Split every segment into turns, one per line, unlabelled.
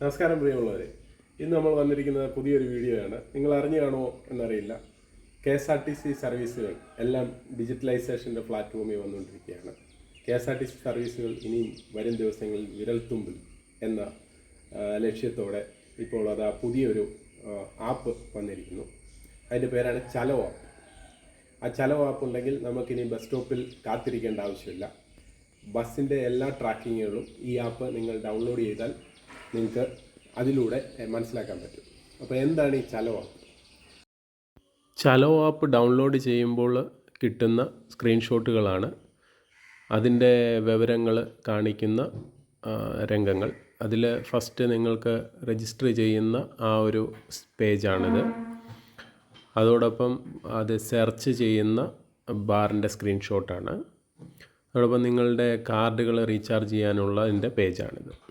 നമസ്കാരം പ്രിയമുള്ളവരെ. ഇന്ന് നമ്മൾ വന്നിരിക്കുന്നത് പുതിയൊരു വീഡിയോ ആണ്. നിങ്ങൾ അറിഞ്ഞു എന്നറിയില്ല. K S R T C സർവീസുകൾ എല്ലാം ഡിജിറ്റലൈസേഷന്റെ പ്ലാറ്റ്ഫോമിൽ വന്നുകൊണ്ടിരിക്കുകയാണ്. K S R T C സർവീസുകൾ ഇനിയും വരും ദിവസങ്ങളിൽ വിരൽത്തുമ്പിൽ എന്ന ലക്ഷ്യത്തോടെ ഇപ്പോൾ അത് ആ പുതിയൊരു ആപ്പ് വന്നിരിക്കുന്നു. അതിന്റെ പേരാണ് ചലോ ആപ്പ് ആ ചലോ ആപ്പ് ഉണ്ടെങ്കിൽ നമുക്കിനി ബസ് സ്റ്റോപ്പിൽ കാത്തിരിക്കേണ്ട ആവശ്യമില്ല. ബസ്സിന്റെ എല്ലാ ട്രാക്കിങ്ങുകളും ഈ ആപ്പ് നിങ്ങൾ ഡൗൺലോഡ് ചെയ്താൽ നിങ്ങൾക്ക് അതിലൂടെ മനസ്സിലാക്കാൻ പറ്റും. അപ്പോൾ എന്താണ് ഈ Chalo app? Chalo app download ചെയ്യുമ്പോൾ കിട്ടുന്ന സ്ക്രീൻഷോട്ടുകളാണ്. അതിന്റെ വിവരങ്ങൾ കാണിക്കുന്ന രംഗങ്ങൾ. അതിൽ ഫസ്റ്റ് നിങ്ങൾക്ക് രജിസ്റ്റർ ചെയ്യുന്ന ആ ഒരു പേജാണിത്. അതോടൊപ്പം അത് സെർച്ച് ചെയ്യുന്ന ബാറിന്റെ സ്ക്രീൻഷോട്ടാണ്. അതോടൊപ്പം നിങ്ങളുടെ കാർഡുകൾ റീചാർജ് ചെയ്യാനുള്ള അതിന്റെ പേജാണിത്.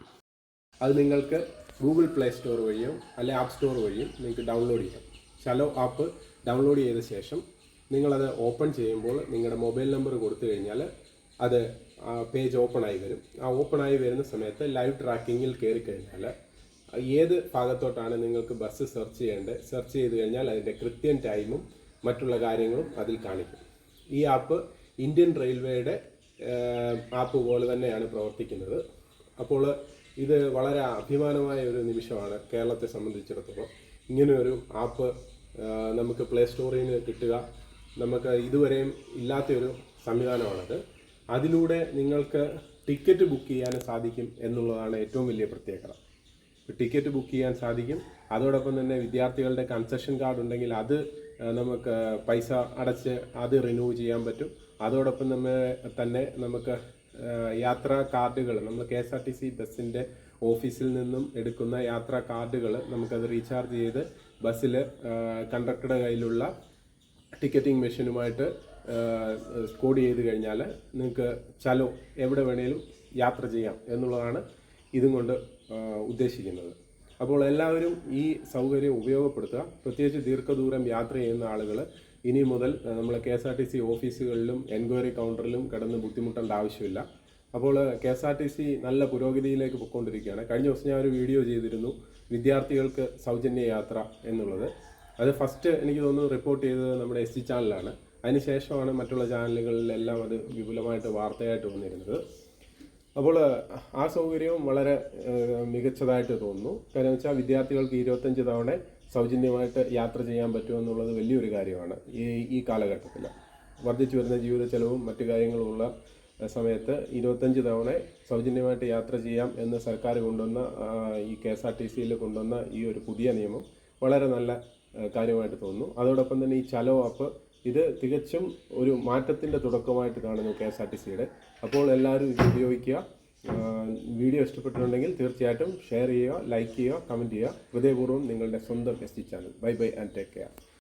അത് നിങ്ങൾക്ക് ഗൂഗിൾ പ്ലേ സ്റ്റോർ വഴിയോ അല്ലെ ആപ്പ് സ്റ്റോർ വഴിയും നിങ്ങൾക്ക് ഡൗൺലോഡ് ചെയ്യാം. ചലോ ആപ്പ് ഡൗൺലോഡ് ചെയ്ത ശേഷം നിങ്ങളത് ഓപ്പൺ ചെയ്യുമ്പോൾ നിങ്ങളുടെ മൊബൈൽ നമ്പർ കൊടുത്തു കഴിഞ്ഞാൽ അത് പേജ് ഓപ്പൺ ആയി വരും. ആ ഓപ്പൺ ആയി വരുന്ന സമയത്ത് ലൈവ് ട്രാക്കിങ്ങിൽ കയറി കഴിഞ്ഞാൽ ഏത് ഭാഗത്തോട്ടാണ് നിങ്ങൾക്ക് ബസ് സെർച്ച് ചെയ്യേണ്ടത്? സെർച്ച് ചെയ്ത് കഴിഞ്ഞാൽ അതിന്റെ കൃത്യം ടൈമും മറ്റുള്ള കാര്യങ്ങളും അതിൽ കാണിക്കും. ഈ ആപ്പ് ഇന്ത്യൻ റെയിൽവേയുടെ ആപ്പ് പോലെ തന്നെയാണ് പ്രവർത്തിക്കുന്നത്. അപ്പോൾ ഇത് വളരെ അഭിമാനമായ ഒരു നിമിഷമാണ് കേരളത്തെ സംബന്ധിച്ചിടത്തോളം. ഇങ്ങനെ ഒരു ആപ്പ് നമുക്ക് പ്ലേ സ്റ്റോറിൽ നിന്ന് കിട്ടുക. നമുക്ക് ഇതുവരെയും ഇല്ലാത്തൊരു സംവിധാനമാണത്. അതിലൂടെ നിങ്ങൾക്ക് ടിക്കറ്റ് ബുക്ക് ചെയ്യാൻ സാധിക്കും എന്നുള്ളതാണ് ഏറ്റവും വലിയ പ്രത്യേകത. ടിക്കറ്റ് ബുക്ക് ചെയ്യാൻ സാധിക്കും. അതോടൊപ്പം തന്നെ വിദ്യാർത്ഥികളുടെ കൺസെഷൻ കാർഡ് ഉണ്ടെങ്കിൽ അത് നമുക്ക് പൈസ അടച്ച് അത് റിന്യൂ ചെയ്യാൻ പറ്റും. അതോടൊപ്പം നമ്മ തന്നെ നമുക്ക് യാത്രാ കാർഡുകൾ നമ്മൾ K S R T C ബസ്സിന്റെ ഓഫീസിൽ നിന്നും എടുക്കുന്ന യാത്രാ കാർഡുകൾ നമുക്കത് റീചാർജ് ചെയ്ത് ബസ്സിൽ കണ്ടക്ടറുടെ കയ്യിലുള്ള ടിക്കറ്റിംഗ് മെഷീനുമായിട്ട് കോഡ് ചെയ്ത് കഴിഞ്ഞാൽ നിങ്ങൾക്ക് ചലോ എവിടെ വേണേലും യാത്ര ചെയ്യാം എന്നുള്ളതാണ് ഇതും കൊണ്ട് ഉദ്ദേശിക്കുന്നത്. അപ്പോൾ എല്ലാവരും ഈ സൗകര്യം ഉപയോഗപ്പെടുത്തുക. പ്രത്യേകിച്ച് ദീർഘദൂരം യാത്ര ചെയ്യുന്ന ആളുകൾ ഇനി മുതൽ നമ്മൾ K S R T C ഓഫീസുകളിലും എൻക്വയറി കൗണ്ടറിലും കിടന്ന് ബുദ്ധിമുട്ടേണ്ട ആവശ്യമില്ല. അപ്പോൾ K S R T C നല്ല പുരോഗതിയിലേക്ക് പൊയ്ക്കൊണ്ടിരിക്കുകയാണ്. കഴിഞ്ഞ ദിവസം ഞാൻ ഒരു വീഡിയോ ചെയ്തിരുന്നു വിദ്യാർത്ഥികൾക്ക് സൗജന്യ യാത്ര എന്നുള്ളത്. അത് ഫസ്റ്റ് എനിക്ക് തോന്നുന്നു റിപ്പോർട്ട് ചെയ്തത് നമ്മുടെ എസ് സി ചാനലാണ്. അതിനുശേഷമാണ് മറ്റുള്ള ചാനലുകളിലെല്ലാം അത് വിപുലമായിട്ട് വാർത്തയായിട്ട് വന്നിരുന്നത്. അപ്പോൾ ആ സൗകര്യവും വളരെ മികച്ചതായിട്ട് തോന്നുന്നു. കാരണം വെച്ചാൽ വിദ്യാർത്ഥികൾക്ക് ഇരുപത്തഞ്ച് തവണ സൗജന്യമായിട്ട് യാത്ര ചെയ്യാൻ പറ്റുമെന്നുള്ളത് വലിയൊരു കാര്യമാണ് ഈ ഈ കാലഘട്ടത്തിൽ. വർദ്ധിച്ചു വരുന്ന ജീവിത ചെലവും മറ്റു കാര്യങ്ങളുമുള്ള സമയത്ത് ഇരുപത്തഞ്ച് തവണ സൗജന്യമായിട്ട് യാത്ര ചെയ്യാം എന്ന് സർക്കാർ കൊണ്ടുവന്ന ഈ കെ എസ് ആർ ടി സിയിൽ കൊണ്ടുവന്ന ഈ ഒരു പുതിയ നിയമം വളരെ നല്ല കാര്യമായിട്ട് തോന്നുന്നു. അതോടൊപ്പം തന്നെ ഈ ചലോ ആപ്പ് ഇത് തികച്ചും ഒരു മാറ്റത്തിന്റെ തുടക്കമായിട്ട് കാണുന്നു കെ എസ് ആർ ടി സിയുടെ. അപ്പോൾ എല്ലാവരും ഇത് ഉപയോഗിക്കുക. വീഡിയോ ഇഷ്ടപ്പെട്ടിട്ടുണ്ടെങ്കിൽ തീർച്ചയായിട്ടും ഷെയർ ചെയ്യുക ലൈക്ക് ചെയ്യുക കമന്റ് ചെയ്യുക. ഹൃദയപൂർവം നിങ്ങളുടെ സ്വന്തം S T channel bye bye and take care